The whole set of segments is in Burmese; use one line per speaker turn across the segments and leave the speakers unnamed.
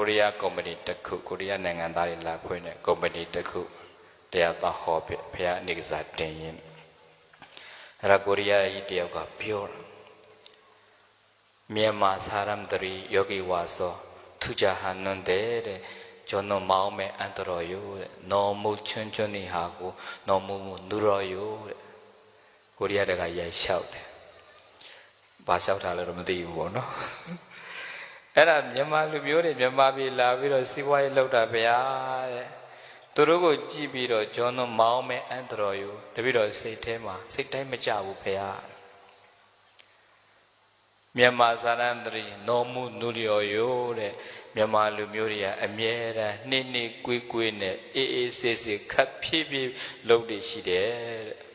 ကိုရီးယားကုမ္ပဏီတစ်ခုကိုရီးယားနိုင်ငံသားတွေလာဖွင့်တဲ့ကုမ္ပဏီတစ်ခုတရားတော်ဟောပြဘုရားအနေကစားတင်ရင်အဲ့ဒါကိုရီးယားကြီးတယောက်ကပြောတာမြန်မာစာရမ်တရီယောဂီဝါစောသူကြဟန်နွန်တဲ့တဲ့ကျွန်တော်မောင်းမဲ့အန်တရောယိုတဲ့နော်မုချွန်းချွန်းနေဟာကိုနော်မုမနူရောယိုတဲ့ကိုရီးယားတကရိုက်လျှောက်တယ်။ဘာလျှောက်တာလဲတော့မသိဘူးပေါ့နော်။ အဲ့ဒါမြန်မာလူမျိုးတွေမြန်မာပြည်လာပြီးတော့စီးပွားရေးလုပ်တာဗျာတဲ့သူတို့ကိုကြည့်ပြီးတော့ဂျွန်တော်မောင်းမဲ့အန်တရော်ယိုတပိတော့စိတ်ထဲမှာစိတ်တိုင်းမကြဘူးဖေဟာမြန်မာဇာရန္တရီနော်မှုနူလျော်ယိုတဲ့မြန်မာလူမျိုးတွေကအမြဲတမ်းနှိမ့်နှိမ့်ကွေးကွေးနဲ့အေးအေးဆေးဆေးခပ်ဖြည်းဖြည်းလုပ်နေရှိတယ်တဲ့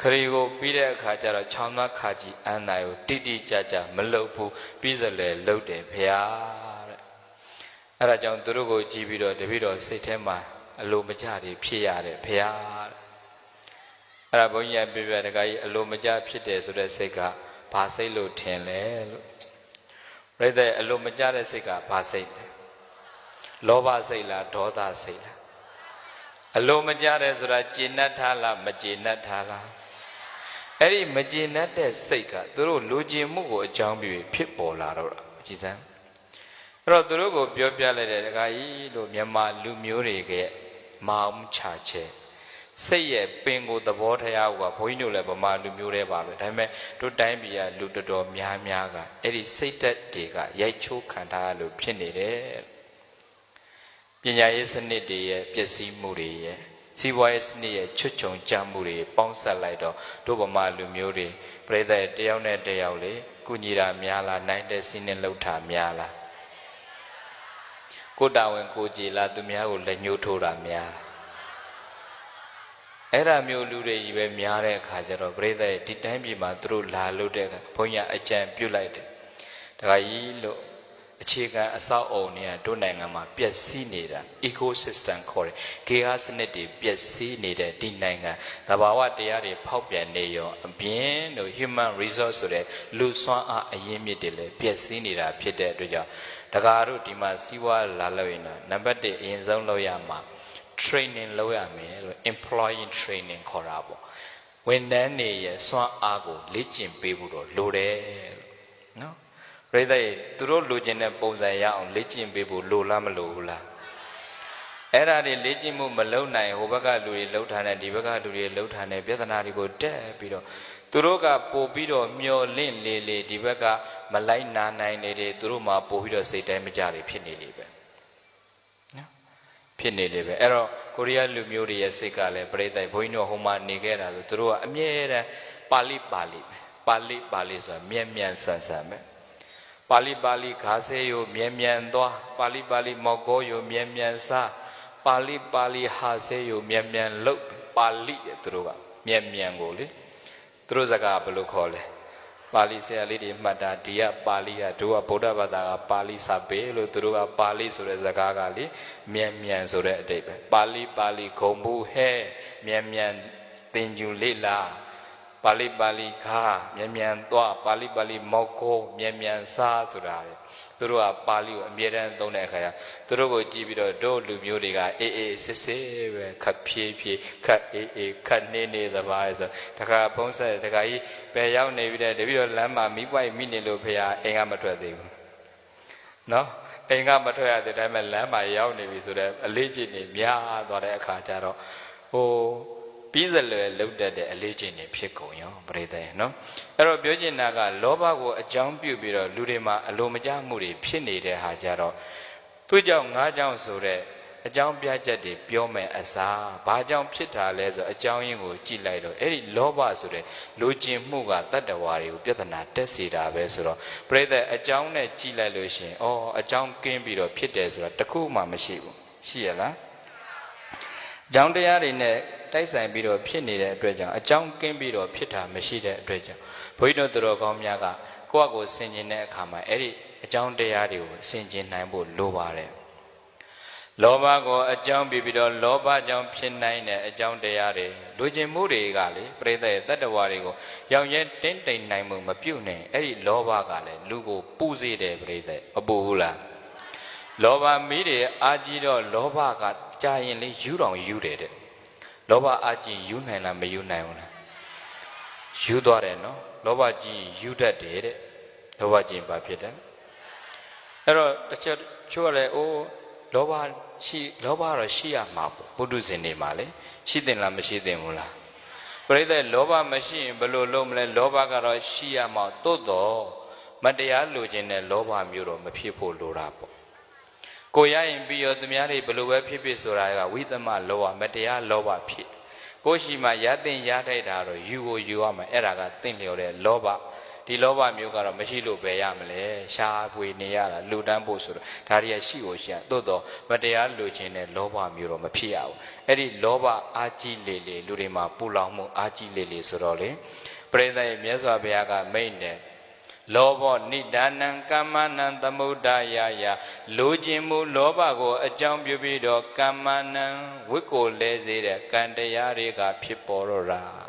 ခရီးကိုပြီးတဲ့အခါကျတော့ချောင်းသားခါကြီးအန်းနိုင်ကိုတိတိကျကျမလုပ်ဘူးပြီးစလဲလုပ်တယ်ဖျားတဲ့အဲ့ဒါကြောင့်သူတို့ကိုကြည့်ပြီးတော့တပည့်တော်စိတ်ထဲမှာအလိုမကျတွေဖြစ်ရတယ်ဖျားတဲ့အဲ့ဒါဘုန်းကြီးကပြပြတခါကြီးအလိုမကျဖြစ်တယ်ဆိုတဲ့စိတ်ကဘာစိတ်လို့ထင်လဲလို့ပြိတ္တအလိုမကျတဲ့စိတ်ကဘာစိတ်လဲလောဘစိတ်လားဒေါသစိတ်လားအလိုမကျတဲ့ဆိုတာကျေနပ်ထားလားမကျေနပ်ထားလား အဲ့ဒီမကျေနပ်တဲ့စိတ်ကသူတို့လူကျင်မှုကိုအကြောင်းပြုပြီးဖြစ်ပေါ်လာတော့တာကြည်စမ်းအဲ့တော့သူတို့ကိုပြောပြလိုက်တဲ့တခါကြီးလို့မြန်မာလူမျိုးတွေကမောင်ချချဲစိတ်ရဲ့ပင်ကိုသဘောတရားကဘုန်းကြီးတို့လည်းဗမာလူမျိုးတွေပါပဲဒါပေမဲ့တို့တိုင်းပြည်ကလူတော်တော်များများကအဲ့ဒီစိတ်သက်တွေကရိုက်ချိုးခံထားလို့ဖြစ်နေတယ်ပညာရေးစနစ်တွေရဲ့ပျက်စီးမှုတွေရဲ့ စီးပွားရေးစနစ်ရဲ့ချွတ်ချုံကြမ်းမှုတွေပေါင်းဆက်လိုက်တော့တို့ဗမာလူမျိုးတွေပြိဿတယောက်နဲ့တယောက်လေကုညီတာများလားနိုင်တဲ့စီးနဲ့လှုပ်တာများလားကိုတာဝန်ကိုကြည်လားသူများကိုလက်ညှိုးထိုးတာများလားအဲ့ဒါမျိုးလူတွေကြီးပဲများတဲ့အခါကျတော့ပြိဿရဲ့ဒီတိုင်းပြည်မှာသူတို့လာလို့တဲ့အခါဘုန်းကြီးအကြံပြုလိုက်တယ်။ဒါကြီးလို့ အခြေခံအဆောက်အုံတွေကတို့နိုင်ငံမှာပျက်စီးနေတာ ecosystem ခေါ်တယ်။ဂေဟစနစ်တွေပျက်စီးနေတဲ့ဒီနိုင်ငံသဘာဝတရားတွေဖောက်ပြန်နေရောအပြင်တို့ human resource ဆိုတဲ့လူစွမ်းအားအရင်းမြစ်တွေလည်းပျက်စီးနေတာဖြစ်တဲ့အတွက်ကြောင့်တကားတို့ဒီမှာစီးပွားလာလို့ရင်တော့နံပါတ်1အရင်ဆုံးလုပ်ရမှာ training လုပ်ရမယ်လို့ employee training ခေါ်တာပေါ့ဝန်ထမ်းတွေရဲ့စွမ်းအားကိုလေ့ကျင့်ပေးဖို့တော့လိုတယ်နော် ပြိဿရဲ့သူတို့လိုချင်တဲ့ပုံစံရအောင်လေ့ကျင့်ပေးဖို့လိုလားမလိုဘူးလားအဲ့ဒါတွေလေ့ကျင့်မှုမလုပ်နိုင်ဟိုဘက်ကလူတွေလှုပ်ထားတဲ့ဒီဘက်ကလူတွေလှုပ်ထားတဲ့ပြဿနာတွေကိုတက်ပြီးတော့သူတို့ကပို့ပြီးတော့မျောလင့်လေလေဒီဘက်ကမလိုက်နာနိုင်နေတယ်သူတို့မှပို့ပြီးတော့စိတ်တိုင်းမကြတွေဖြစ်နေလေပဲဖြစ်နေလေပဲအဲ့တော့ကိုရီးယားလူမျိုးတွေရဲ့စိတ်ကလည်းပြိဿဘုန်းကြီးတို့ဟိုမှာနေခဲ့တာဆိုသူတို့ကအမြဲတမ်းပါဠိပါဠိပဲပါဠိပါဠိဆိုတာမြန်မြန်ဆန်ဆန်ပဲ ပါဠိပါဠိခါစေယိုမြန်မြန်သွားပါဠိပါဠိမောက်ကောယိုမြန်မြန်စားပါဠိပါဠိဟာစေယိုမြန်မြန်လုတ်ပါဠိတဲ့သူတို့ကမြန်မြန်ကိုလေသူတို့စကားဘယ်လိုခေါ်လဲပါဠိဆရာလေးတွေမှတ်တာဒီကပါဠိကတို့ကဗုဒ္ဓဘာသာကပါဠိစာပေလို့သူတို့ကပါဠိဆိုတဲ့စကားကလေမြန်မြန်ဆိုတဲ့အတိတ်ပဲပါဠိပါဠိဂုံဘူးဟဲမြန်မြန်သင်ယူလေ့လာ ပါဠိပါဠိခါမြန်မြန်သွားပါဠိပါဠိမောက်ကိုမြန်မြန်စားဆိုတာလေသူတို့ကပါဠိကိုအမြဲတမ်းသုံးတဲ့အခါကျသူတို့ကိုကြည့်ပြီးတော့တို့လူမျိုးတွေကအေးအေးစစ်စစ်ပဲခပ်ဖြည်းဖြည်းခပ်အေးအေးခပ်နေနေသဘာဆိုတခါဖုံးဆက်တခါကြီးပယ်ရောက်နေပြီတဲ့တပည့်တော်လမ်းမှာမိပွိုက်မိနေလို့ဖေဟာအိမ်ကမထွက်သေးဘူးနော်အိမ်ကမထွက်ရတဲ့အတိုင်းပဲလမ်းမှာရောက်နေပြီဆိုတော့အလေးကျင့်နေများသွားတဲ့အခါကျတော့ဟို ပြီးစလွယ်လုတ်တတ်တဲ့အလေးကျင့်နေဖြစ်ကုန်ရောပရိသတ်နော်အဲ့တော့ပြောချင်တာကလောဘကိုအကြောင်းပြုပြီးတော့လူတွေမှာအလိုမကျမှုတွေဖြစ်နေတဲ့ဟာကြတော့သူ့ကြောင့်ငါးကြောင့်ဆိုတဲ့အကြောင်းပြချက်တွေပြောမယ်အစားဘာကြောင့်ဖြစ်တာလဲဆိုအကြောင်းရင်းကိုကြည့်လိုက်တော့အဲ့ဒီလောဘဆိုတဲ့လူကျင်မှုကတတ္တဝါတွေကိုပြဿနာတက်စေတာပဲဆိုတော့ပြိဿအကြောင်းနဲ့ကြည့်လိုက်လို့ရှင်ဩအကြောင်းကင်းပြီးတော့ဖြစ်တယ်ဆိုတာတခုမှမရှိဘူးရှိရလားအကြောင်းတရားတွေနဲ့ တိုက်ဆိုင်ပြီးတော့ဖြစ်နေတဲ့အတွက်ကြောင့်အကြောင်းကင်းပြီးတော့ဖြစ်တာမရှိတဲ့အတွက်ကြောင့်ဘုန်းကြီးတို့သူတော်ကောင်းများကကိုယ့်အကိုဆင်ခြင်တဲ့အခါမှာအဲ့ဒီအကြောင်းတရားတွေကိုဆင်ခြင်နိုင်ဖို့လိုပါတယ်လောဘကိုအကြောင်းပြပြီးတော့လောဘကြောင့်ဖြစ်နိုင်တဲ့အကြောင်းတရားတွေလူကျင်မှုတွေကလေပြိဿရဲ့တတ္တဝါတွေကိုရောင်ရဲတင်းတိမ်နိုင်မှုမပြုတ်နဲ့အဲ့ဒီလောဘကလည်းလူကိုပူစေတယ်ပြိဿမပူဘူးလားလောဘမီးတွေအာကြီးတော့လောဘကကြာရင်လေယူတော်ယူတယ်တဲ့ လောဘအာကြီးယူနိုင်လားမယူနိုင်ဘူးလားယူသွားတယ်နော်လောဘကြီးယူတတ်တယ်တဲ့လောဘကြီးဘာဖြစ်တယ်အဲ့တော့တစ်ချက်ချို့ကလည်းအိုးလောဘရှိလောဘကတော့ရှိရမှာပေါ့ပုထုဇဉ်တွေမှာလေရှိတင်လားမရှိတင်ဘူးလားပရိသတ်လောဘမရှိရင်ဘယ်လိုလုပ်မလဲလောဘကတော့ရှိရမှာသို့တော့မတရားလိုချင်တဲ့လောဘမျိုးတော့မဖြစ်ဖို့လိုတာပေါ့ ကိုရရင်ပြီးရောသူများတွေဘယ်လိုပဲဖြစ်ဖြစ်ဆိုတာကဝိသမလောဘမတရားလောဘဖြစ်ကိုရှိမှရတဲ့ရထိုက်တာတော့ယူကိုယူရမယ်အဲ့ဒါကတင့်လျော်တဲ့လောဘဒီလောဘမျိုးကတော့မရှိလို့ပဲရမလဲရှားပွေနေရတာလူတန်းဖို့ဆိုတော့ဒါတွေကရှိကိုရှိရသို့တော့မတရားလိုချင်တဲ့လောဘမျိုးတော့မဖြစ်ရဘူးအဲ့ဒီလောဘအာကြီးလေလေလူတွေမှာပူလောင်မှုအာကြီးလေလေဆိုတော့လေပရိသတ်ရဲ့မြတ်စွာဘုရားကမိန့်တယ် လောဘောနိဒါနံကမ္မနံသမုဒ္ဒယာယလိုခြင်းမူလောဘကိုအကြောင်းပြုပြီးတော့ကမ္မနံဝိကိုလဲစေတဲ့ကံတရားတွေကဖြစ်ပေါ်တော့တာ